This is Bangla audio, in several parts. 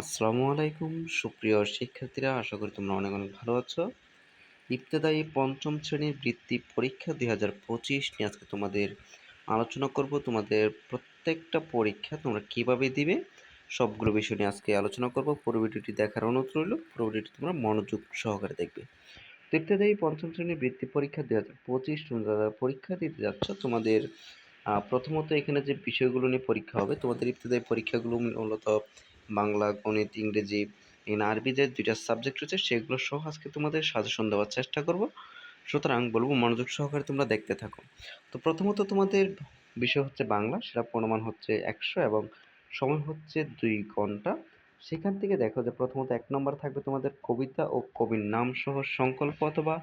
আসসালামু আলাইকুম। সুপ্রিয় শিক্ষার্থীরা, আশা করি তোমরা অনেক অনেক ভালো আছো। ইবতেদায়ী পঞ্চম শ্রেণির বৃত্তি পরীক্ষা দুই হাজার পঁচিশ নিয়ে আজকে তোমাদের আলোচনা করব। তোমাদের প্রত্যেকটা পরীক্ষা তোমরা কীভাবে দিবে, সবগুলো বিষয় নিয়ে আজকে আলোচনা করব। পুরো ভিডিওটি দেখার অনুরোধ রইল, পুরো ভিডিওটি তোমরা মনোযোগ সহকারে দেখবে। তো পঞ্চম শ্রেণির বৃত্তি পরীক্ষা দুই হাজার পঁচিশ তোমরা পরীক্ষা দিতে যাচ্ছ, তোমাদের প্রথমত এখানে যে বিষয়গুলো নিয়ে পরীক্ষা হবে, তোমাদের ইবতেদায়ী পরীক্ষাগুলো মূলত বাংলা, গণিত, ইংরেজি এখানে আরবি যে দুইটা সাবজেক্ট রয়েছে, সেগুলো সহ আজকে তোমাদের সাজেশন দেওয়ার চেষ্টা করব। সুতরাং বলব মনোযোগ সহকারে তোমরা দেখতে থাকো। তো প্রথমত তোমাদের বিষয় হচ্ছে বাংলা, সেটা প্রমাণ হচ্ছে একশো এবং সময় হচ্ছে দুই ঘণ্টা। সেখান থেকে দেখো যে প্রথমত এক নম্বর থাকবে তোমাদের কবিতা ও কবির নাম সহ সংকল্প অথবা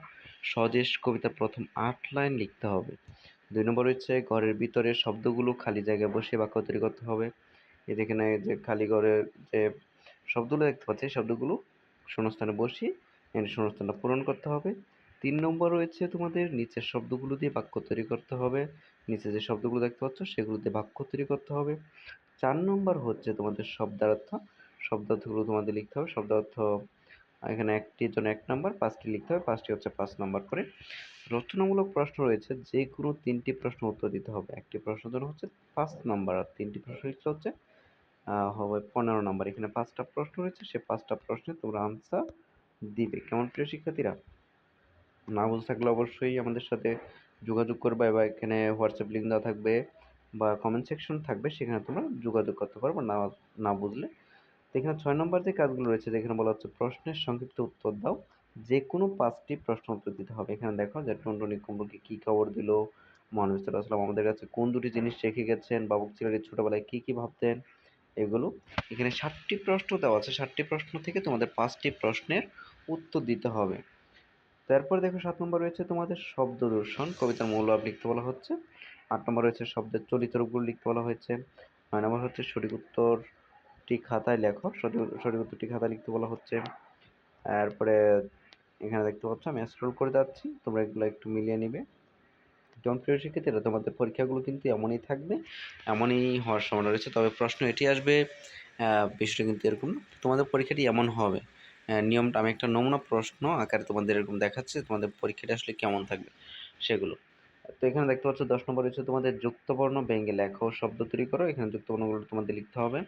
সজেশ কবিতা প্রথম আট লাইন লিখতে হবে। দুই নম্বর হচ্ছে ঘরের ভিতরে শব্দগুলো খালি জায়গায় বসে বাক্য তৈরি করতে হবে। এখানে যে খালি ঘরের যে শব্দগুলো দেখতে পাচ্ছি শব্দগুলো শূন্যস্থানে বসিয়ে এখানে শূন্যস্থানটা পূরণ করতে হবে। তিন নম্বর রয়েছে তোমাদের নিচের শব্দগুলো দিয়ে বাক্য তৈরি করতে হবে। নিচে যে শব্দগুলো দেখতে পাচ্ছ, সেগুলো দিয়ে বাক্য তৈরি করতে হবে। চার নম্বর হচ্ছে তোমাদের শব্দার্থ। শব্দার্থগুলো তোমাদের লিখতে হবে। শব্দার্থ, এখানে একটির জন্য এক নম্বর, পাঁচটি লিখতে হবে। পাঁচটি হচ্ছে পাঁচ নম্বর করে। রচনামূলক প্রশ্ন রয়েছে, যে কোনো তিনটি প্রশ্ন উত্তর দিতে হবে। একটি প্রশ্নের জন্য হচ্ছে পাঁচ নম্বর আর তিনটি প্রশ্ন লিখতে হচ্ছে হবে পনেরো নম্বর। এখানে পাঁচটা প্রশ্ন রয়েছে, সে পাঁচটা প্রশ্নে তোমরা আনসার দিবে। কেমন প্রিয় শিক্ষার্থীরা? না বুঝে থাকলে অবশ্যই আমাদের সাথে যোগাযোগ করবে বা এখানে হোয়াটসঅ্যাপ লিঙ্ক দেওয়া থাকবে বা কমেন্ট সেকশন থাকবে, সেখানে তোমরা যোগাযোগ করতে পারবে না না বুঝলে। এখানে ছয় নম্বর যে কাজগুলো রয়েছে, যেখানে বলা হচ্ছে প্রশ্নের সংক্ষিপ্ত উত্তর দাও। যে কোনো পাঁচটি প্রশ্ন উত্তর দিতে হবে। এখানে দেখো যে টুনটুনি কুমড়োকে কী খবর দিল, মহানবী সাল্লাহ সাল্লাম আমাদের কাছে কোন দুটি জিনিস রেখে গেছেন, বাবুক ছেলেটি ছোটোবেলায় কী কী ভাবতেন এগুলো। এখানে ষাটটি প্রশ্ন দেওয়া আছে। ষাটটি প্রশ্ন থেকে তোমাদের পাঁচটি প্রশ্নের উত্তর দিতে হবে। তারপর দেখো, সাত নম্বর রয়েছে তোমাদের শব্দ দূষণ। কবিতার মৌলভাব লিখতে বলা হচ্ছে। আট নম্বর রয়েছে শব্দের চরিত্র রূপগুলো লিখতে বলা হয়েছে। নয় নম্বর হচ্ছে সঠিক উত্তরটি খাতায় লেখো। সঠিক সঠিক উত্তরটি খাতায় লিখতে বলা হচ্ছে। তারপরে এখানে দেখতে পাচ্ছ, আমি স্ক্রল করে যাচ্ছি। তোমরা এগুলো একটু মিলিয়ে নিবে। যেমন প্রিয় শিক্ষার্থীরা তোমাদের পরীক্ষাগুলো কিন্তু এমনই থাকবে, এমনই হওয়ার সম্ভাবনা রয়েছে। তবে প্রশ্ন এটি আসবে বিষয়টা কিন্তু এরকম। তোমাদের পরীক্ষাটি এমন হবে নিয়মটা আমি একটা নমুনা প্রশ্ন আকারে তোমাদের এরকম দেখাচ্ছি, তোমাদের পরীক্ষাটা আসলে কেমন থাকবে সেগুলো। তো এখানে দেখতে পাচ্ছ দশ নম্বর হচ্ছে তোমাদের যুক্তবর্ণ ব্যঙ্গে লেখো, শব্দ তৈরি করো, এখানে যুক্তবর্ণগুলো তোমাদের লিখতে হবে।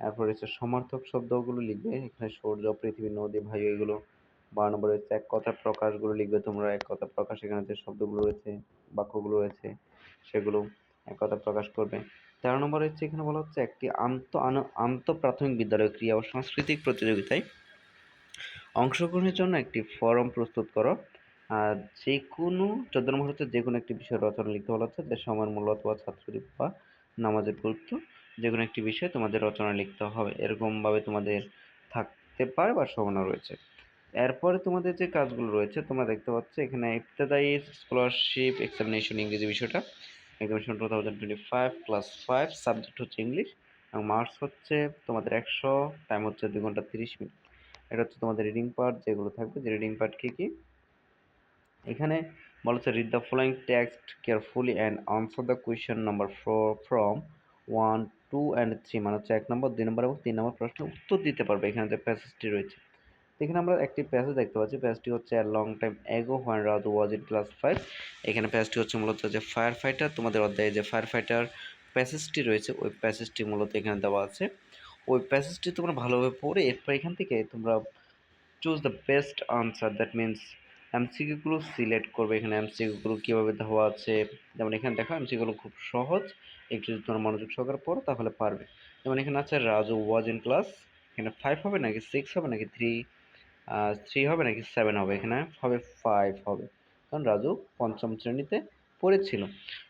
তারপর হচ্ছে সমার্থক শব্দগুলো লিখবে, এখানে সূর্য, পৃথিবী, নদী ভাই এগুলো বারো নম্বর রয়েছে, এক কথা প্রকাশগুলো লিখবে তোমরা, এক কথা প্রকাশ এখানে যে শব্দগুলো রয়েছে, বাক্যগুলো রয়েছে, সেগুলো এক কথা প্রকাশ করবে। তেরো নম্বর হচ্ছে এখানে বলা হচ্ছে একটি আন্ত আন- আন্ত প্রাথমিক বিদ্যালয় ক্রীড়া ও সাংস্কৃতিক প্রতিযোগিতায় অংশগ্রহণের জন্য একটি ফর্ম প্রস্তুত করো। আর যে কোনো চোদ্দ নম্বর হচ্ছে যে কোনো একটি বিষয় রচনা লিখতে বলা হচ্ছে, যে সময়ের মূল্য অথবা ছাত্রী বা নামাজের গুরুত্ব, যে কোনো একটি বিষয়ে তোমাদের রচনা লিখতে হবে। এরকমভাবে তোমাদের থাকতে পারে বা সম্ভাবনা রয়েছে। এরপরে তোমাদের যে কাজগুলো রয়েছে, তোমরা দেখতে পাচ্ছ এখানে ইবতেদায়ী স্কলারশিপ এক্সামিনেশন ইংরেজি বিষয়টা। Examination two thousand twenty five class five subject হচ্ছে ইংলিশ এবং মার্কস হচ্ছে তোমাদের একশো টাইম হচ্ছে দুই ঘণ্টা তিরিশ মিনিট। এটা হচ্ছে তোমাদের রিডিং পার্ট যেগুলো থাকবে। যে রিডিং পার্ট কী কী? এখানে বলা হচ্ছে read the following text carefully and answer the question number from one two and three মানে হচ্ছে এক নম্বর, দুই নম্বর এবং তিন নম্বর প্রশ্নের উত্তর দিতে পারবে। এখানে যে প্যাসেজটি রয়েছে। এখানে আমরা একটি প্যাসেজ দেখতে পাচ্ছি। প্যাসেজটি হচ্ছে long time ago when Raju was in class five এখানে প্যাসেজটি হচ্ছে মূলত যে ফায়ার ফাইটার তোমাদের অধ্যায়ে যে ফায়ার ফাইটার প্যাসেজটি রয়েছে, ওই প্যাসেজটি মূলত এখানে দেওয়া আছে। ওই প্যাসেজটি তোমরা ভালোভাবে পড়ে এরপর এখান থেকে তোমরা choose the best answer that means এমসিকিউগুলো select করবে। এখানে এমসিকিউগুলো কীভাবে দেওয়া আছে? যেমন এখানে দেখো এমসিকিউগুলো খুব সহজ। একটু যদি তোমরা মনোযোগ সহকারে পড়ো, তাহলে পারবে। যেমন এখানে আছে রাজু ওয়াজ ইন ক্লাস এখানে ফাইভ হবে নাকি সিক্স হবে নাকি থ্রি থ্রি হবে নাকি সেভেন হবে? এখানে হবে ফাইভ হবে। কারণ রাজু পঞ্চম শ্রেণীতে পড়েছিল।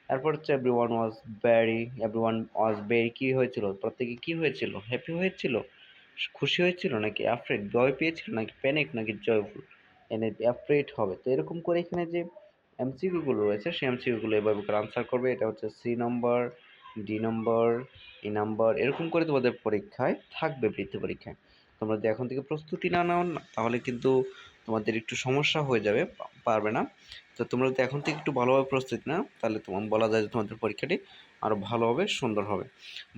তারপর হচ্ছে every one was very every one was very কী হয়েছিল? প্রত্যেকে কী হয়েছিল? হ্যাপি হয়েছিল? খুশি হয়েছিল? নাকি অ্যাফ্রেড ভয় পেয়েছিল? নাকি প্যানিক নাকি জয়ফুল এনে অ্যাফ্রেড হবে। তো এরকম করে এখানে যে এমসিকিউগুলো রয়েছে, সেই এমসিকিউগুলো এভাবে করে আনসার করবে। এটা হচ্ছে সি নম্বর ডি নম্বর ই নম্বর এরকম করে তোমাদের পরীক্ষায় থাকবে বৃত্তি পরীক্ষায়। তোমরা যদি এখন থেকে প্রস্তুতি না নাও, তাহলে কিন্তু তোমাদের একটু সমস্যা হয়ে যাবে, পারবে না। তো তোমরা যদি এখন থেকে একটু ভালোভাবে প্রস্তুতি নাও, তাহলে তোমার বলা যায় যে তোমাদের পরীক্ষাটি আরও ভালো হবে, সুন্দর হবে,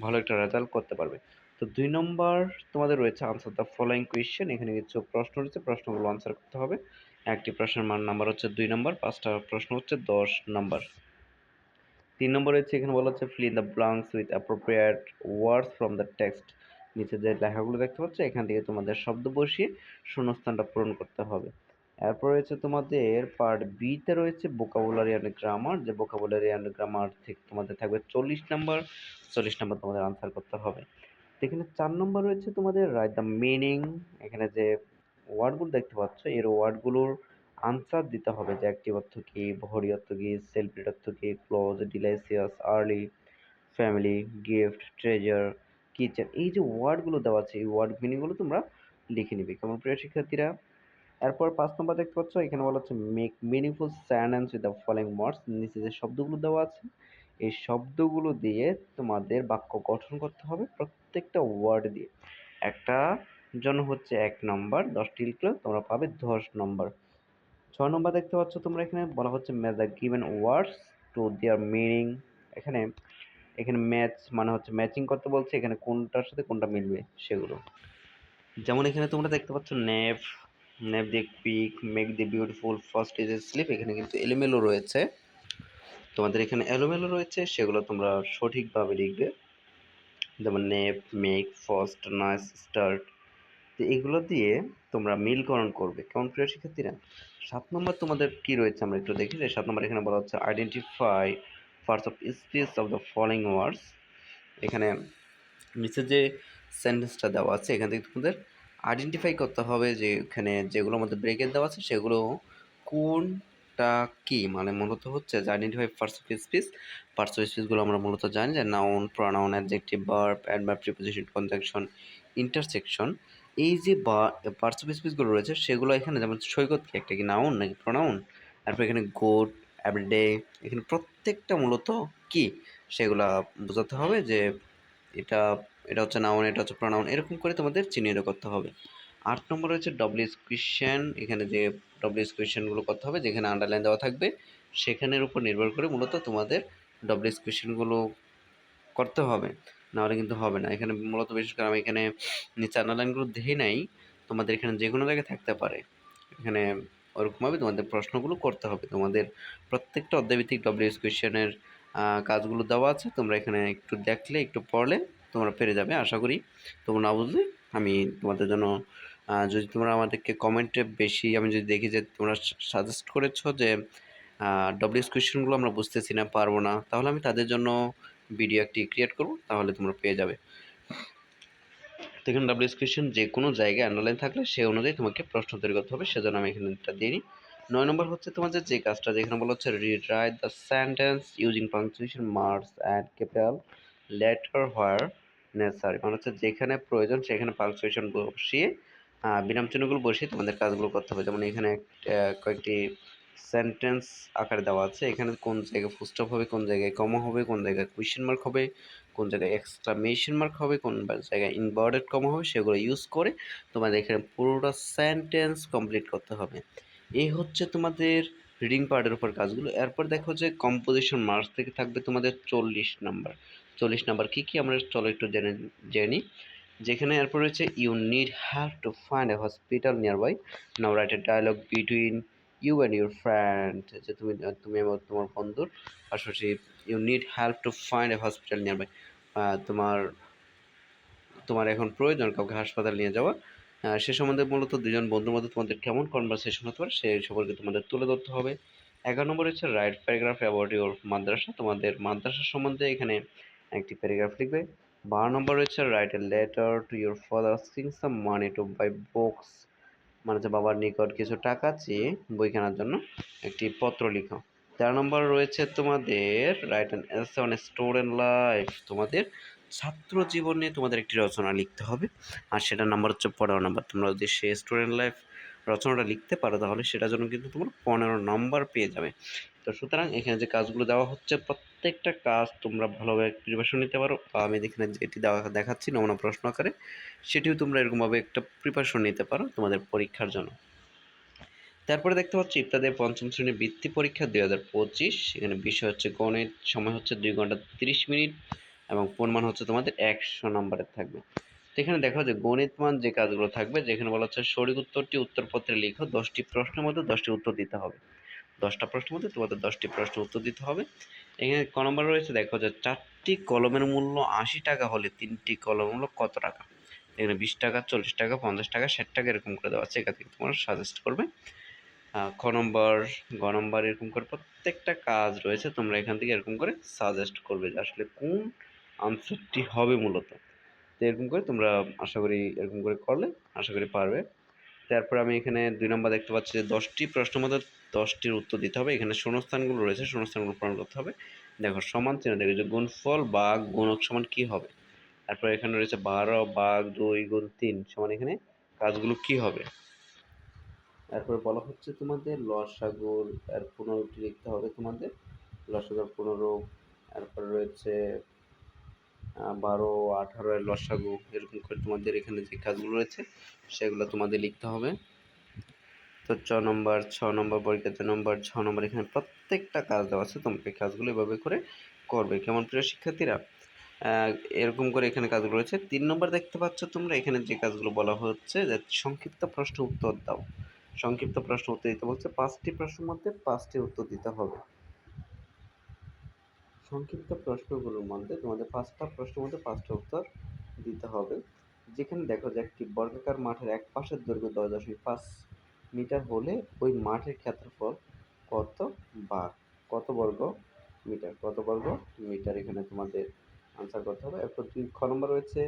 ভালো একটা রেজাল্ট করতে পারবে। তো তো দুই নম্বর তোমাদের রয়েছে আনসার দ্য ফলোয়িং কোয়েশ্চেন এখানে কিছু প্রশ্ন রয়েছে, প্রশ্নগুলো আনসার করতে হবে। একটি প্রশ্নের মান নাম্বার হচ্ছে দুই নম্বর, পাঁচটা প্রশ্ন হচ্ছে দশ নম্বর। তিন নম্বর হচ্ছে এখানে বলা হচ্ছে fill in the blanks with appropriate words from the text নিচে যে লেখাগুলো দেখতে পাচ্ছ, এখান থেকে তোমাদের শব্দ বসিয়ে শূন্যস্থানটা পূরণ করতে হবে। এরপর রয়েছে তোমাদের পার্ট বিতে রয়েছে বোকাবুলারি অ্যান্ড গ্রামার যে বোকাবুলারি অ্যান্ড গ্রামার থেকে তোমাদের থাকবে চল্লিশ নাম্বার চল্লিশ নাম্বার তোমাদের আনসার করতে হবে। এখানে চার নম্বর রয়েছে তোমাদের রাইট দ্য মিনিং এখানে যে ওয়ার্ডগুলো দেখতে পাচ্ছ, এর ওয়ার্ডগুলোর আনসার দিতে হবে। যে অ্যাক্টিভ অর্থ কী ভরি অর্থ কী সেলফিড অর্থ কী close delicious early family gift treasure kitchen এই যে ওয়ার্ডগুলো দেওয়া আছে, এই ওয়ার্ড মিনিংগুলো তোমরা লিখে নিবে। কেমন? প্রিয় শিক্ষার্থীরা, এরপর পাঁচ নম্বর দেখতে পাচ্ছ, এখানে বলা হচ্ছে make meaningful sentence with the following words নিচে যে শব্দগুলো দেওয়া আছে, এই শব্দগুলো দিয়ে তোমাদের বাক্য গঠন করতে হবে প্রত্যেকটা ওয়ার্ড দিয়ে। একটা জন্য হচ্ছে এক নম্বর, দশটি লিখলে তোমরা পাবে দশ নম্বর। ছয় নম্বর দেখতে পাচ্ছ তোমরা এখানে বলা হচ্ছে match the given words to their meaning এখানে এখানে ম্যাচ মানে হচ্ছে ম্যাচিং করতে বলছে, এখানে কোনটার সাথে কোনটা মিলবে সেগুলো। যেমন এখানে তোমরা দেখতে পাচ্ছ নেভ নেভ the pick make the beautiful first is sleep এখানে কিন্তু এলোমেলো রয়েছে। তোমাদের এখানে এলোমেলো রয়েছে, সেগুলো তোমরা সঠিকভাবে লিখবে। যেমন নেভ মেক ফার্স্ট নাইস স্টার্ট তো এগুলো দিয়ে তোমরা মিলকরণ করবে। কেমন প্রিয় শিক্ষার্থীরা? সাত নম্বর তোমাদের কি রয়েছে আমরা একটু দেখি। যে সাত নম্বর এখানে বলা হচ্ছে identify parts of speech of the following words এখানে নিচে যে সেন্টেন্সটা দেওয়া আছে, এখান থেকে তোমাদের আইডেন্টিফাই করতে হবে যে এখানে যেগুলো আমাদের ব্রেকেট দেওয়া আছে, সেগুলো কোনটা কি? মানে মূলত হচ্ছে যে identify parts of speech parts of স্পিচগুলো আমরা মূলত জানি যে noun pronoun adjective verb adverb preposition conjunction intersection এই যে বা পার্টস অফ স্পিচগুলো রয়েছে, সেগুলো এখানে যেমন সৈকত কি একটা কি? নাউন নাকি প্রনাউন তারপর এখানে গুড এভরিডে এখানে প্রত্যেকটা মূলত কি? সেগুলা বোঝাতে হবে যে এটা এটা হচ্ছে নাউন এটা হচ্ছে প্রনাউন এরকম করে তোমাদের চিহ্নিত করতে হবে। আট নম্বর হচ্ছে ডব্লিউএস কোয়েশ্চেন এখানে যে ডব্লিউএস কোয়েশ্চেনগুলো করতে হবে, যেখানে আন্ডারলাইন দেওয়া থাকবে, সেখানের উপর নির্ভর করে মূলত তোমাদের ডব্লিউএস কোয়েশ্চেনগুলো করতে হবে, নাহলে কিন্তু হবে না। এখানে মূলত বিশেষ করে আমি এখানে নিচে আন্ডারলাইনগুলো দেখি নাই, তোমাদের এখানে যে কোনো জায়গায় থাকতে পারে। এখানে ওরকমভাবে তোমাদের প্রশ্নগুলো করতে হবে। তোমাদের প্রত্যেকটা অধ্যায়ভিত্তিক ডব্লিউএস কোয়েশ্চেনের কাজগুলো দেওয়া আছে। তোমরা এখানে একটু দেখলে, একটু পড়লে তোমরা পেরে যাবে। আশা করি তোমরা না বুঝলে, আমি তোমাদের জন্য যদি তোমরা আমাদেরকে কমেন্টে বেশি, আমি যদি দেখি যে তোমরা সাজেস্ট করেছ যে ডব্লিউএস কোয়েশ্চেনগুলো আমরা বুঝতেছি না, পারব না, তাহলে আমি তাদের জন্য ভিডিও একটি ক্রিয়েট করব, তাহলে তোমরা পেয়ে যাবে। এখানে ডাব্লিউএস কোয়েশ্চেন যে কোনো জায়গায় আন্ডারলাইন থাকলে সে অনুযায়ী তোমাকে প্রশ্ন তৈরি করতে হবে, সেজন্য আমি এখানে এটা দিয়ে নিই নয় নম্বর হচ্ছে তোমাদের যে কাজটা যেখানে বলা হচ্ছে read write the sentence using punctuation marks and capital letter where necessary মানে হচ্ছে যেখানে প্রয়োজন সেখানে পাংচুয়েশন বসিয়ে বিরাম চিহ্নগুলো বসিয়ে তোমাদের কাজগুলো করতে হবে। যেমন এখানে কয়েকটি সেন্টেন্স আকারে দেওয়া আছে। এখানে কোন জায়গায় ফুস্টপ হবে, কোন জায়গায় কমা হবে, কোন জায়গায় কোয়েশ্চেন মার্ক হবে, কোন জায়গায় এক্সক্লামেশন মার্ক হবে, কোন জায়গায় ইনভার্টেড কমা হবে, সেগুলো ইউজ করে তোমাদের এখানে পুরোটা সেন্টেন্স কমপ্লিট করতে হবে। এই হচ্ছে তোমাদের রিডিং পার্টের উপর কাজগুলো। এরপর দেখো যে কম্পোজিশন মার্কস থেকে থাকবে তোমাদের চল্লিশ নাম্বার চল্লিশ নাম্বার কী কী? আমরা চলো একটু জেনে জেনে যেখানে এরপর রয়েছে you need have to find a hospital nearby now write a dialogue between you and your friend যে তুমি তুমি এবং তোমার বন্ধুর পাশাপাশি you need help to find a hospital nearby তোমার তোমার এখন প্রয়োজন কাউকে হাসপাতাল নিয়ে যাওয়া। সে সম্বন্ধে মূলত দুজন বন্ধুর মধ্যে তোমাদের কেমন কনভারসেশন হতে পারে সেই সম্পর্কে তোমাদের তুলে ধরতে হবে। এগারো নম্বর হচ্ছে write paragraph about your madrasa. তোমাদের মাদ্রাসা সম্বন্ধে এখানে একটি প্যারাগ্রাফ লিখবে। বারো নম্বর হচ্ছে write a letter to your father asking some money to buy books মানে বাবার নিকট কিছু টাকা চেয়ে বই কেনার জন্য একটি পত্র লিখো। তেরো নম্বর রয়েছে তোমাদের write an essay on student life তোমাদের ছাত্র জীবনে তোমাদের একটি রচনা লিখতে হবে। আর সেটা নাম্বার হচ্ছে পনেরো নাম্বার। তোমরা যদি সে স্টুডেন্ট লাইফ রচনাটা লিখতে পারো, তাহলে সেটার জন্য কিন্তু তোমার পনেরো নম্বর পেয়ে যাবে। তো সুতরাং এখানে যে কাজগুলো দেওয়া হচ্ছে, প্রত্যেকটা কাজ তোমরা ভালোভাবে প্রিপারেশন নিতে পারো। আমি এখানে যেটি দেওয়া, দেখাচ্ছি নমুনা প্রশ্ন আকারে। সেটিও তোমরা এরকমভাবে একটা প্রিপারেশন নিতে পারো তোমাদের পরীক্ষার জন্য। তারপরে দেখতে পাচ্ছি ইত্যাদি পঞ্চম শ্রেণির বৃত্তি পরীক্ষা দুই হাজার পঁচিশ। এখানে বিষয় হচ্ছে গণিত, সময় হচ্ছে দুই ঘণ্টা তিরিশ মিনিট এবং পরিমাণ হচ্ছে তোমাদের একশো নম্বরের থাকবে। এখানে দেখো যে গণিতমান যে কাজগুলো থাকবে, যেখানে বলা হচ্ছে সঠিক উত্তরটি উত্তরপত্রে লিখো, দশটি প্রশ্নের মধ্যে দশটি উত্তর দিতে হবে। দশটা প্রশ্নের মধ্যে তোমাদের দশটি প্রশ্নের উত্তর দিতে হবে। এখানে ক নম্বর রয়েছে, দেখো যে চারটি কলমের মূল্য আশি টাকা হলে তিনটি কলমের মূল্য কত টাকা? এখানে বিশ টাকা, চল্লিশ টাকা, পঞ্চাশ টাকা, ষাট টাকা এরকম করে দেওয়া আছে। এখান থেকে তোমরা সাজেস্ট করবে। খ নম্বর, গ নম্বর এরকম করে প্রত্যেকটা কাজ রয়েছে, তোমরা এখান থেকে এরকম করে সাজেস্ট করবে যে আসলে কোন আনসারটি হবে মূলত। তো এরকম করে তোমরা আশা করি এরকম করে করলে, আশা করি পারবে। তারপর আমি এখানে দুই নম্বর দেখতে পাচ্ছি যে দশটি প্রশ্নের মধ্যে দশটির উত্তর দিতে হবে। এখানে শূন্যস্থানগুলো রয়েছে, শূন্যস্থানগুলো পূরণ করতে হবে। দেখো, সমান চিহ্ন, দেখো যে গুণফল বা গুণক সমান কি হবে? তারপর এখানে রয়েছে বারো, বাঘ, দুই, গুণ তিন, সমান এখানে কাজগুলো কি হবে? তারপরে বলা হচ্ছে তোমাদের লসাগুর, এর পনেরোটি লিখতে হবে তোমাদের। লসাগুর পনেরো, তারপরে রয়েছে বারো, আঠারো লসাগু, এরকম করে তোমাদের এখানে যে কাজগুলো রয়েছে, সেগুলো তোমাদের লিখতে হবে। তো ছ নম্বর ছ নম্বর পরীক্ষা ছ নম্বর ছ নম্বর এখানে প্রত্যেকটা কাজ দেওয়া আছে, তোমাকে কাজগুলো এভাবে করে করবে। কেমন প্রিয় শিক্ষার্থীরা? এরকম করে এখানে কাজগুলো রয়েছে। তিন নম্বর দেখতে পাচ্ছ তোমরা, এখানে যে কাজগুলো বলা হচ্ছে যে সংক্ষিপ্ত প্রশ্ন উত্তর দাও। সংক্ষিপ্ত প্রশ্ন উত্তর দিতে বলছে, পাঁচটি প্রশ্নের মধ্যে পাঁচটি উত্তর দিতে হবে। সংক্ষিপ্ত প্রশ্নগুলোর মধ্যে তোমাদের পাঁচটা প্রশ্নের মধ্যে পাঁচটা উত্তর দিতে হবে। যেখানে দেখো যে একটি বর্গাকার মাঠের এক পাশের দৈর্ঘ্য দশ দশমিক পাঁচ মিটার হলে ওই মাঠের ক্ষেত্রফল কত বা কত বর্গ মিটার? কত বর্গ মিটার? এখানে তোমাদের আনসার করতে হবে। এরপর দুই খ নম্বর রয়েছে,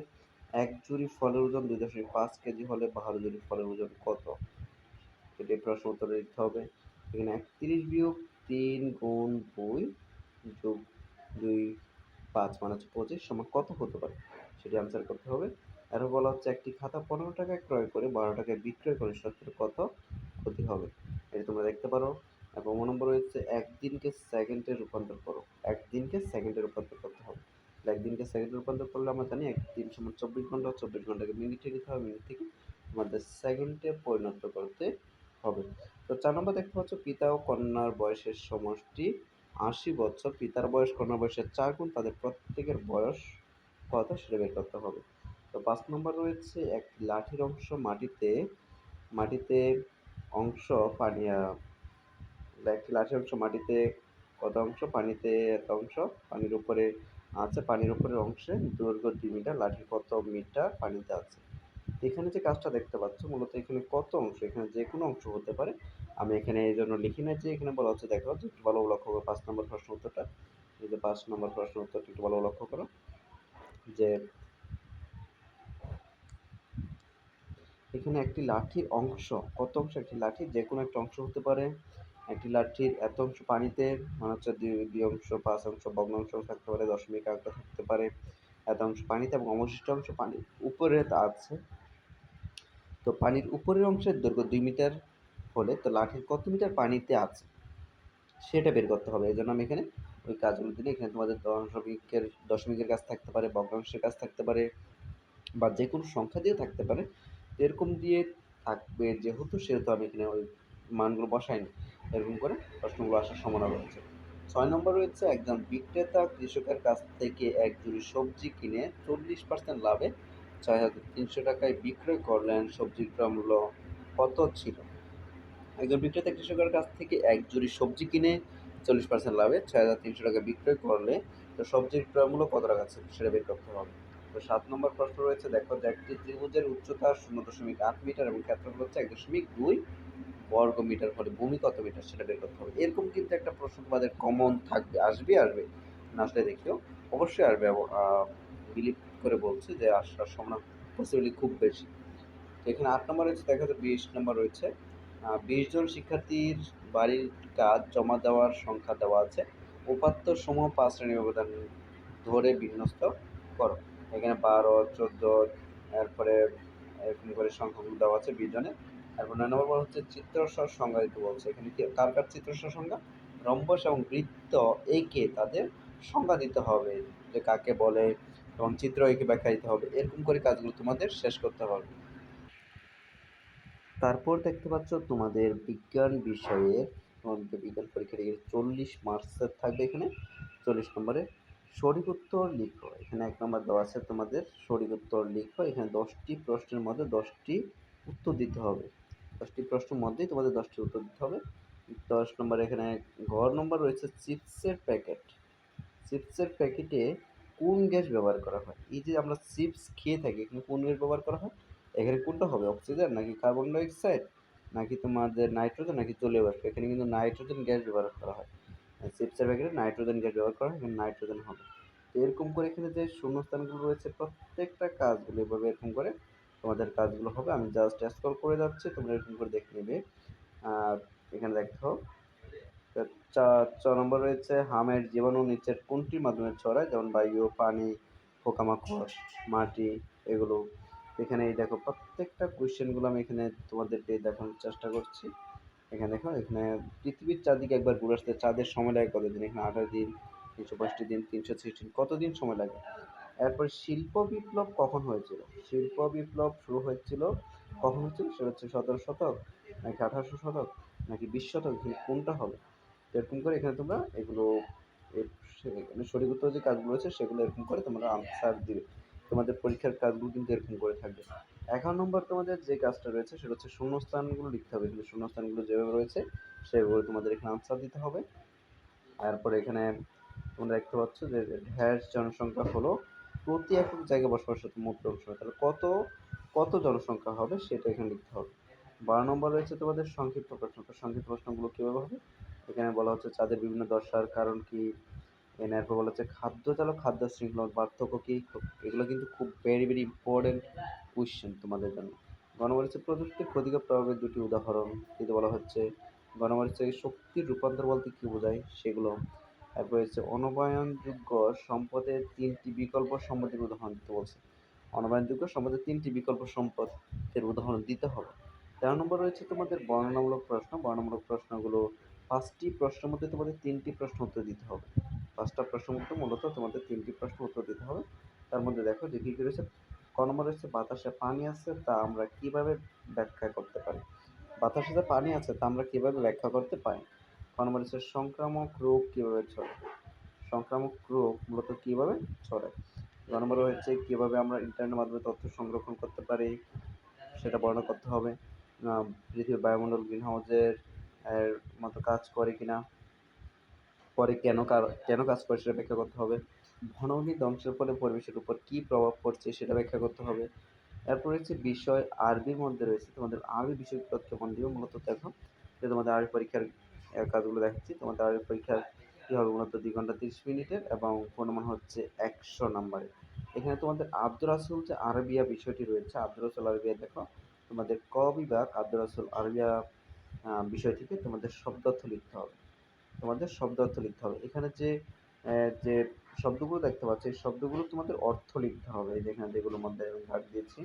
এক জুড়ি ফলের ওজন দুই দশমিক পাঁচ কেজি হলে বারো জুড়ি ফলের ওজন কত? এটি প্রশ্ন উত্তরে দিতে হবে। এখানে একত্রিশ বিয়োগ তিন গুণ দুই যোগ দুই পাঁচ মানে হচ্ছে পঁচিশ সমান কত হতে পারে? সেটি আনসার করতে হবে। আরও বলা হচ্ছে, একটি খাতা পনেরো টাকায় ক্রয় করে বারো টাকায় বিক্রয় করে সত্তর কত ক্ষতি হবে? এটা তোমরা দেখতে পারো। এবং নম্বর রয়েছে, একদিনকে সেকেন্ডে রূপান্তর করো। একদিনকে সেকেন্ডে রূপান্তর করতে হবে। একদিনকে সেকেন্ডে রূপান্তর করলে আমরা জানি একদিন সমান চব্বিশ ঘণ্টা, চব্বিশ ঘন্টাকে মিনিটে নিতে হবে। মিনিট থেকে আমাদের সেকেন্ডে পরিণত করতে হবে। তো চার নম্বর দেখতে পাচ্ছ, পিতা ও কন্যার বয়সের সমষ্টি আশি বছর পিতার বয়স, কন্যার বয়সের চার গুণ, তাদের প্রত্যেকের বয়স কত? সেটা বের করতে হবে। তো পাঁচ নম্বর রয়েছে এক লাঠির অংশ মাটিতে মাটিতে অংশ পানি একটি লাঠির অংশ মাটিতে কত অংশ? পানিতে এত অংশ। পানির উপরে আছে, পানির উপরের অংশে দৈর্ঘ্য দুই মিটার লাঠির কত মিটার পানিতে আছে। এখানে যে কাজটা দেখতে পাচ্ছ, মূলত এখানে কত অংশ? এখানে যে কোনো অংশ হতে পারে। আমি এখানে এই জন্য লিখি না যে এখানে বলা হচ্ছে, দেখো, যে একটু ভালো লক্ষ্য করো পাঁচ নম্বর প্রশ্ন উত্তরটা। এই যে পাঁচ নম্বর প্রশ্ন উত্তরটা একটু ভালো লক্ষ্য করো। যে এখানে একটি লাঠির অংশ। কত অংশ? একটি লাঠির যে কোনো একটা অংশ হতে পারে। একটি লাঠির এত অংশ পানিতে মানে হচ্ছে দুই অংশ, পাঁচ অংশ ভগ্নাংশ থাকতে পারে, দশমিক আংশ থাকতে পারে, এত অংশ পানিতে এবং অবশিষ্ট অংশ পানির উপরে আছে। তো পানির উপরের অংশের দৈর্ঘ্য দুই মিটার হলে তো লাঠির কত মিটার পানিতে আছে? সেটা বের করতে হবে। এই জন্য আমি এখানে ওই কাজগুলো দিলে এখানে তোমাদের দশমিকের দশমিকের কাজ থাকতে পারে, ভগ্নাংশের কাজ থাকতে পারে, বা যে কোনো সংখ্যা দিয়ে থাকতে পারে। এরকম দিয়ে থাকবে, যেহেতু সেহেতু আমি এখানে ওই মানগুলো বসাইনি। এরকম করে প্রশ্নগুলো আসার সম্ভাবনা রয়েছে। ছয় নম্বর রয়েছে একজন বিক্রেতা কৃষকের কাছ থেকে এক জুড়ি সবজি কিনে চল্লিশ পার্সেন্ট লাভে ছয় হাজার তিনশো টাকায় বিক্রয় করলেন। সবজির মূল্য কত ছিল? একজন বিক্রেতা কৃষকের কাছ থেকে এক জুড়ি সবজি কিনে চল্লিশ পার্সেন্ট লাভে ছয় হাজার তিনশো টাকা বিক্রয় করলে তো সবজির মূল্য কত টাকা ছিল সেটা বের করতে হবে। তো সাত নম্বর প্রশ্ন রয়েছে, দেখো যে একটি ত্রিভুজের উচ্চতা শূন্য দশমিক আট মিটার এবং ক্ষেত্রফল হচ্ছে এক দশমিক দুই বর্গ মিটার হলে ভূমি কত মিটার সেটা বের করতে হবে। এরকম কিন্তু একটা প্রশ্ন তোমাদের কমন থাকবে, আসবে আসবে। না আসলে দেখিও। অবশ্যই আসবে বিলিভ করে বলছে যে আসার সম্ভাবনা পসিবিলিটি খুব বেশি। এখানে আট নম্বর রয়েছে, দেখা যাচ্ছে বিশ নম্বর রয়েছে। বিশ জন শিক্ষার্থীর বাড়ির কাজ জমা দেওয়ার সংখ্যা দেওয়া আছে। উপাত্ত সমূহ পাঁচ শ্রেণি ব্যবধান ধরে বিন্যস্ত করো। এখানে বারো, চোদ্দ, এরপরে এরকম করে সংখ্যাগুলো দেওয়া আছে বিশ জনে তারপর নয় নম্বর হচ্ছে চিত্রস্বর সংজ্ঞা দিতে বলছে, এখানে কার কার চিত্রস্বর সংজ্ঞা? রম্বস এবং বৃত্ত একে তাদের সংজ্ঞা দিতে হবে, যে কাকে বলে এবং চিত্র একে ব্যাখ্যা দিতে হবে। এরকম করে কাজগুলো তোমাদের শেষ করতে হবে। তারপর দেখতে পাচ্ছ তোমাদের বিজ্ঞান বিষয়ে, তোমাদের বিজ্ঞান পরীক্ষা চল্লিশ মার্কসের থাকবে এখানে। চল্লিশ নম্বরে সঠিক উত্তর লিখো। এখানে এক নম্বর দেওয়া আছে তোমাদের সঠিক উত্তর লিখো। এখানে দশটি প্রশ্নের মধ্যে দশটি উত্তর দিতে হবে। দশটি প্রশ্নের মধ্যেই তোমাদের দশটি উত্তর দিতে হবে। দশ নম্বর এখানে ঘর নম্বর রয়েছে চিপসের প্যাকেট। চিপসের প্যাকেটে কোন গ্যাস ব্যবহার করা হয়? এই যে আমরা চিপস খেয়ে থাকি, এখানে কোন গ্যাস ব্যবহার করা হয়? এখানে কোনটা হবে? অক্সিজেন নাকি কার্বন ডাইঅক্সাইড? নাকি তোমাদের নাইট্রোজেন নাকি জলীয় বাষ্প? এখানে কিন্তু নাইট্রোজেন গ্যাস ব্যবহার করা হয়। চিপসের প্যাকেটে নাইট্রোজেন গ্যাস ব্যবহার করা হয়, এখানে নাইট্রোজেন হবে। তো এরকম করে এখানে যে শূন্যস্থানগুলো রয়েছে, প্রত্যেকটা কাজগুলো এভাবে এরকম করে তোমাদের কাজগুলো হবে। আমি জাস্ট স্ক্রল করে যাচ্ছি, তোমরা এরকম করে দেখে নেবে। আর এখানে দেখো চ নম্বর রয়েছে, হামের জীবাণু নিচের কোনটির মাধ্যমে ছড়ায়? যেমন বায়ু, পানি, পোকামাকড়, মাটি, এগুলো। এখানে এই দেখো, প্রত্যেকটা কোয়েশ্চেনগুলো আমি এখানে তোমাদেরকে দেখানোর চেষ্টা করছি। এখানে দেখো, এখানে পৃথিবীর চারদিকে একবার ঘুরে আসতে চাঁদের সময় লাগে কতদিন? এখানে আঠারো দিন, তিনশো পঁয়ষট্টি দিন, তিনশো দিন, কতদিন সময় লাগে? এরপর শিল্প বিপ্লব কখন হয়েছিল? শিল্প বিপ্লব শুরু হয়েছিল, কখন হয়েছিল? সেটা হচ্ছে সতেরো শতক, নাকি আঠারোশো শতক, নাকি বিশ শতক কোনটা হবে? এরকম করে এখানে তোমরা এগুলো এখানে সঠিক উত্তর যে কাজগুলো আছে সেগুলো এরকম করে তোমরা আনসার দিবে। তোমাদের পরীক্ষার কাজগুলো কিন্তু এরকম করে থাকবে এগারো নম্বর তোমাদের যে কাজটা রয়েছে সেটা হচ্ছে শূন্যস্থানগুলো লিখতে হবে। এখানে শূন্যস্থানগুলো যেভাবে রয়েছে, সেভাবে তোমাদের এখানে আনসার দিতে হবে। তারপরে এখানে তোমরা দেখতে পাচ্ছ যে ঢ্যাস জনসংখ্যা হলো প্রতি একক জায়গায় বসবাসরত মোট লোকসংখ্যা তাহলে কত কত জনসংখ্যা হবে সেটা এখানে লিখতে হবে। বারো নম্বর রয়েছে তোমাদের সংক্ষিপ্ত প্রশ্ন। তো সংক্ষিপ্ত প্রশ্নগুলো কীভাবে হবে? এখানে বলা হচ্ছে চাঁদের বিভিন্ন দশার কারণ কি? এরপর বলা হচ্ছে খাদ্য চালক, খাদ্য শৃঙ্খলার পার্থক্য কি? এগুলো কিন্তু খুব ভেরি ভেরি ইম্পর্টেন্ট কোয়েশ্চেন তোমাদের জন্য। গণপরিচয় প্রযুক্তির ক্ষতিকর প্রভাবের দুটি উদাহরণ কিন্তু বলা হচ্ছে গণপরিচয় শক্তির রূপান্তর বলতে কী বোঝায় সেগুলো? তারপর হচ্ছে অনবায়নযোগ্য সম্পদের তিনটি বিকল্প সম্পদের উদাহরণ দিতে বলছে। অনবায়নযোগ্য সম্পদের তিনটি বিকল্প সম্পদের উদাহরণ দিতে হবে। তেরো নম্বর রয়েছে তোমাদের বর্ণনামূলক প্রশ্ন। বর্ণনামূলক প্রশ্নগুলো পাঁচটি প্রশ্নের মধ্যে তোমাদের তিনটি প্রশ্ন উত্তর দিতে হবে। পাঁচটা প্রশ্ন উত্তর মূলত তোমাদের তিনটি প্রশ্ন উত্তর দিতে হবে। তার মধ্যে দেখো যে কী কী রয়েছে? ক রয়েছে বাতাসে পানি আছে, তা আমরা কীভাবে ব্যাখ্যা করতে পারি? বাতাসে যে পানি আছে, তা আমরা কীভাবে ব্যাখ্যা করতে পারি? ক হচ্ছে, সংক্রামক রোগ কীভাবে ছড়ায়? সংক্রামক রোগ মূলত কীভাবে ছড়ায়? গ নম্বর হচ্ছে, কীভাবে আমরা ইন্টারনেটের মাধ্যমে তথ্য সংরক্ষণ করতে পারি? সেটা বর্ণনা করতে হবে। পৃথিবীর বায়ুমণ্ডল গ্রিন হাউসের এর মতো কাজ করে কিনা, পরে কেন কার, কেন কাজ করে সেটা ব্যাখ্যা করতে হবে। বনভূমি ধ্বংসের ফলে পরিবেশের উপর কী প্রভাব পড়ছে সেটা ব্যাখ্যা করতে হবে। এরপর হচ্ছে বিষয় আরবির মধ্যে রয়েছে। তোমাদের আরবি বিষয় কেমন দিবে মূলত দেখো যে তোমাদের আরবি পরীক্ষার কাজগুলো দেখাচ্ছি। তোমাদের আরবি পরীক্ষার কী হবে মূলত দুই ঘণ্টা তিরিশ মিনিটের এবং পূর্ণমান হচ্ছে একশো নাম্বারের। এখানে তোমাদের আব্দুর রাসুল যে আরবিয়া বিষয়টি রয়েছে, আব্দুর রাসুল আরবিয়া দেখো। তোমাদের ক বিভাগ, আব্দুর রাসুল আরবিয়া বিষয় থেকে তোমাদের শব্দার্থ লিখতে হবে। তোমাদের শব্দার্থ লিখতে হবে। এখানে যে যে শব্দগুলো দেখতে পাচ্ছ, এই শব্দগুলো তোমাদের অর্থ লিখতে হবে। যেখানে যেগুলোর মধ্যে আমি ভাগ দিয়েছি,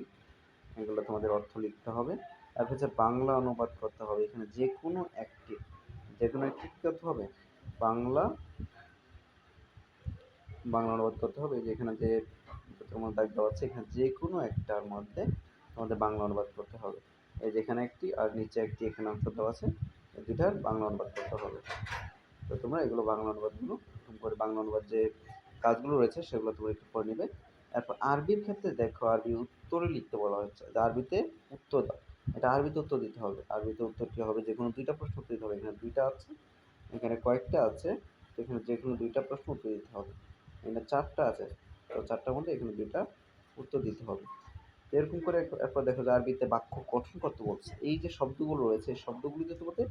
এগুলো তোমাদের অর্থ লিখতে হবে। তারপর হচ্ছে বাংলা অনুবাদ করতে হবে। এখানে যে কোনো একটি, যে কোনো একটি করতে হবে? বাংলা বাংলা অনুবাদ করতে হবে। যে এখানে যে তোমার দাগ দেওয়া আছে, এখানে যে কোনো একটার মধ্যে তোমাদের বাংলা অনুবাদ করতে হবে। এই যেখানে একটি, আর নিচে একটি এখানে অংশ দেওয়া আছে। এই দুটার বাংলা অনুবাদ করতে হবে। তো তোমরা এগুলো বাংলা অনুবাদগুলো করে বাংলা অনুবাদ যে কাজগুলো রয়েছে, সেগুলো তোমরা একটু করে নেবে। এরপর আরবির ক্ষেত্রে দেখো, আরবি উত্তরে লিখতে বলা হচ্ছে। যে আরবিতে উত্তর দাও। এটা আরবিতে উত্তর দিতে হবে। আরবিতে উত্তর কী হবে? যে কোনো দুইটা প্রশ্ন উত্তর দিতে হবে। এখানে দুইটা আছে, এখানে কয়েকটা আছে। এখানে যে কোনো দুইটা প্রশ্ন উত্তর দিতে হবে। এখানে চারটা আছে। তো চারটার মধ্যে এখানে দুইটা উত্তর দিতে হবে। এরকম করে এরপর দেখো যে আরবিতে বাক্য গঠন করতে বলছে। এই যে শব্দগুলো রয়েছে শব্দগুলিতে তোমাকে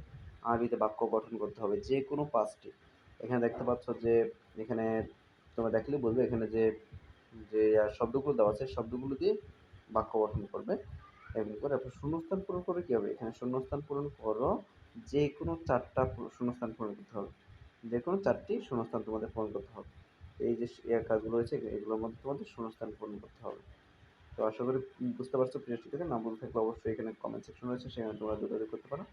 আরবিতে বাক্য গঠন করতে হবে, যে কোনো পাঁচটি। এখানে দেখতে পাচ্ছ যে, এখানে তোমরা দেখলে বলবে এখানে যে যে শব্দগুলো দেওয়া আছে, শব্দগুলো দিয়ে বাক্য গঠন করবে। এরকম করে এরপর শূন্যস্থান পূরণ করে কী হবে? এখানে শূন্যস্থান পূরণ করো, যে কোনো চারটা শূন্যস্থান পূরণ করতে হবে। যে কোনো চারটি শূন্যস্থান তোমাদের পূরণ করতে হবে। এই যে কাজগুলো রয়েছে, এগুলোর মধ্যে তোমাদের শূন্যস্থান পূরণ করতে হবে। তো আশা করি বুঝতে পারছ, প্রিয় শিক্ষার্থী না বুঝতে থাকলে অবশ্যই এখানে কমেন্ট সেকশন রয়েছে, সেখানে তোমরা যোগাযোগ করতে পারো।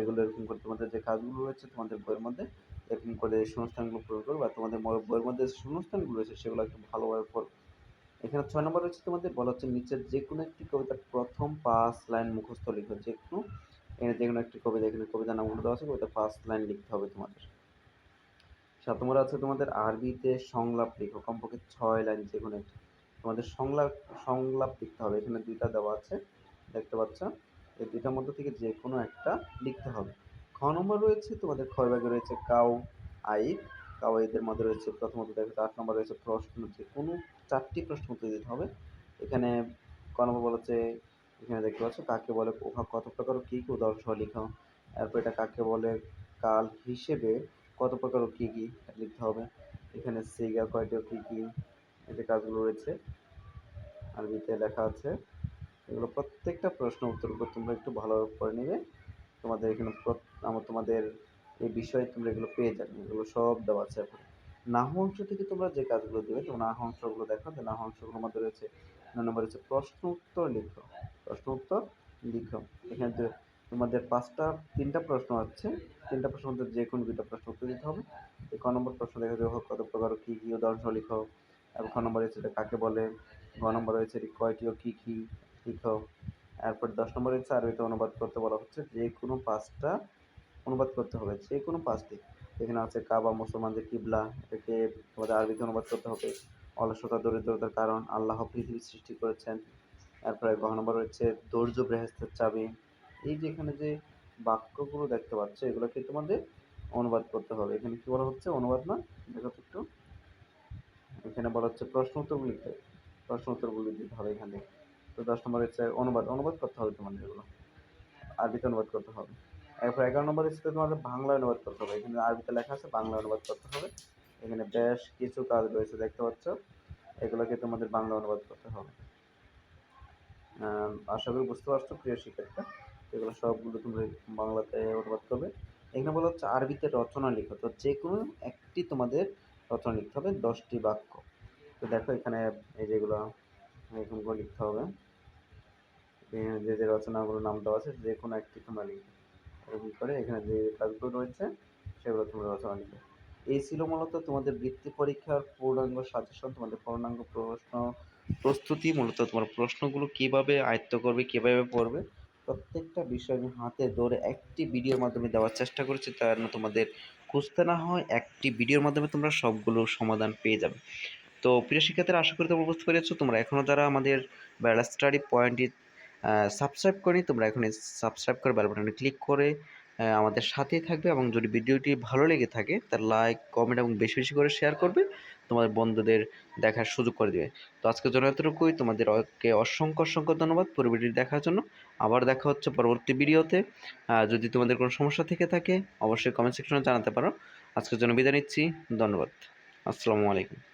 এগুলো এরকম করে তোমাদের যে কাজগুলো রয়েছে, তোমাদের বইয়ের মধ্যে, এরকম করে শূন্যস্থানগুলো পূরণ করো বা তোমাদের বইয়ের মধ্যে শূন্যস্থানগুলো রয়েছে, সেগুলো একটু ভালোভাবে পড়ো। এখানে ছয় নম্বর রয়েছে তোমাদের, বলা হচ্ছে নিচের যে কোনো একটি কবিতার প্রথম পাঁচ লাইন মুখস্থ লিখো। যে কোনো এখানে যে কোনো একটি কবিতা, এখানে কবিতার নামগুলো দেওয়া আছে কবিতা পাঁচ লাইন লিখতে হবে তোমাদের। সাত নম্বরে আছে তোমাদের, আরবিতে সংলাপ লিখো, কমপক্ষে ছয় লাইন যে কোনো একটি তোমাদের সংলাপ সংলাপ লিখতে হবে। এখানে দুইটা দেওয়া আছে, দেখতে পাচ্ছ? এই দুইটার মধ্যে থেকে যে কোনো একটা লিখতে হবে। খ নম্বর রয়েছে তোমাদের ক্ষয় ভাগে রয়েছে কাউ, আই। কাউ এদের মধ্যে রয়েছে প্রথমত দেখো, আট নম্বর রয়েছে প্রশ্ন যে কোনো চারটি প্রশ্ন উত্তর দিতে হবে। এখানে ক নম্বর বলেছে এখানে দেখতে পাচ্ছ, কাকে বলে উহা কত প্রকার কী কী উদাহরণ সহ লিখো। এরপর এটা কাকে বলে, কাল হিসেবে কত প্রকার কী কী লিখতে হবে। এখানে সিগা কয়টি কী কী। যে কাজগুলো রয়েছে আরবিতে লেখা আছে, এগুলো প্রত্যেকটা প্রশ্ন উত্তরগুলো তোমরা একটু ভালো করে নেবে। তোমাদের এখানে আমার তোমাদের এই বিষয়ে তোমরা এগুলো পেয়ে যাবে, এগুলো সব দেওয়া আছে এখন। নাহু অংশ থেকে তোমরা যে কাজগুলো দেবে, তোমরা নাহু অংশগুলো দেখো, যে নাহু অংশগুলোর মধ্যে রয়েছে নয় নম্বর হচ্ছে প্রশ্ন উত্তর লিখো, প্রশ্ন উত্তর লিখো। এখানে তোমাদের পাঁচটা, তিনটা প্রশ্ন আছে, তিনটা প্রশ্ন মধ্যে যে কোনো দুইটা প্রশ্ন উত্তর দিতে হবে। ক নম্বর প্রশ্ন দেখা যাবে কত প্রকার, কী কী উদাহরণ লিখো। এবং খ নম্বর হচ্ছে এটা কাকে বলে? গ নম্বর রয়েছে, এটি কয়টি ও কী কী লিখো? এরপর দশ নম্বর হচ্ছে আরবিতে অনুবাদ করতে বলা হচ্ছে, যে কোনো পাঁচটা অনুবাদ করতে হবে, যে কোনো পাঁচটি। এখানে আছে কাবা মুসলমানদের কিবলা এটাকে তোমাদের আরবিতে অনুবাদ করতে হবে, অলসতা, দরিদ্রতার কারণ, আল্লাহ পৃথিবী সৃষ্টি করেছেন। এরপরে গ নম্বর হচ্ছে ধৈর্য, বৃহস্তের চাবি। এই যে এখানে যে বাক্যগুলো দেখতে পাচ্ছ, এগুলোকে তোমাদের অনুবাদ করতে হবে। এখানে কি বলা হচ্ছে? অনুবাদ না? দেখো একটু। এখানে বলা হচ্ছে প্রশ্ন উত্তরগুলো লিখতে। প্রশ্ন উত্তরগুলো দিতে হবে এখানে। তো দশ নম্বর হচ্ছে অনুবাদ। অনুবাদ করতে হবে তোমাদের এগুলো। আরবিতে অনুবাদ করতে হবে। এরপর এগারো নম্বর হচ্ছে তোমাদের বাংলা অনুবাদ করতে হবে। এখানে আরবিতে লেখা আছে বাংলা অনুবাদ করতে হবে। এখানে বেশ কিছু কাজ রয়েছে, দেখতে পাচ্ছ। এগুলোকে তোমাদের বাংলা অনুবাদ করতে হবে। আশা করি বুঝতে পারছ, প্রিয় শিক্ষার্থীরা এগুলো সবগুলো তুমি বাংলাতে অনুবাদ করবে। এখানে বলা হচ্ছে আরবিতে রচনা লিখো। তো যে কোনো একটি তোমাদের রচনা লিখতে হবে দশটি বাক্য। তো দেখো এখানে এই যেগুলো এরকমগুলো লিখতে হবে। যে যে রচনাগুলোর নাম দেওয়া আছে, যে কোনো একটি তোমরা লিখবে। এরকম করে এখানে যে কাজগুলো রয়েছে, সেগুলো তোমরা রচনা লিখবে। এই ছিল মূলত তোমাদের বৃত্তি পরীক্ষার পূর্ণাঙ্গ সাজেশন, তোমাদের পূর্ণাঙ্গ প্রশ্ন, প্রস্তুতি, মূলত তোমার প্রশ্নগুলো কীভাবে আয়ত্ত করবে, কীভাবে পড়বে। প্রত্যেকটা বিষয় আমি হাতে ধরে একটি ভিডিওর মাধ্যমে দেওয়ার চেষ্টা করেছি, তার তোমাদের খুঁজতে না হয় একটি ভিডিওর মাধ্যমে তোমরা সবগুলো সমাধান পেয়ে যাবে। তো প্রিয় শিক্ষার্থীরা, আশা করি তোমরা বুঝতে পেরেছ, তোমরা এখনও যারা আমাদের বেলা স্টাডি পয়েন্টে সাবস্ক্রাইব করি তোমরা এখন সাবস্ক্রাইব করে বেল বাটনে ক্লিক করে আমাদের সাথেই থাকবে এবং যদি ভিডিওটি ভালো লেগে থাকে তার লাইক কমেন্ট এবং বেশি বেশি করে শেয়ার করবে। তোমাদের বন্ধুদের দেখার সুযোগ করে দেবে। তো আজকের জন্য এতটুকুই। তোমাদেরকে অসংখ্য অসংখ্য ধন্যবাদ পুরো ভিডিওটি দেখার জন্য। আবার দেখা হচ্ছে পরবর্তী ভিডিওতে। যদি তোমাদের কোনো সমস্যা থেকে থাকে, অবশ্যই কমেন্ট সেকশনে জানাতে পারো। আজকের জন্য বিদায় নিচ্ছি। ধন্যবাদ। আসসালামু আলাইকুম।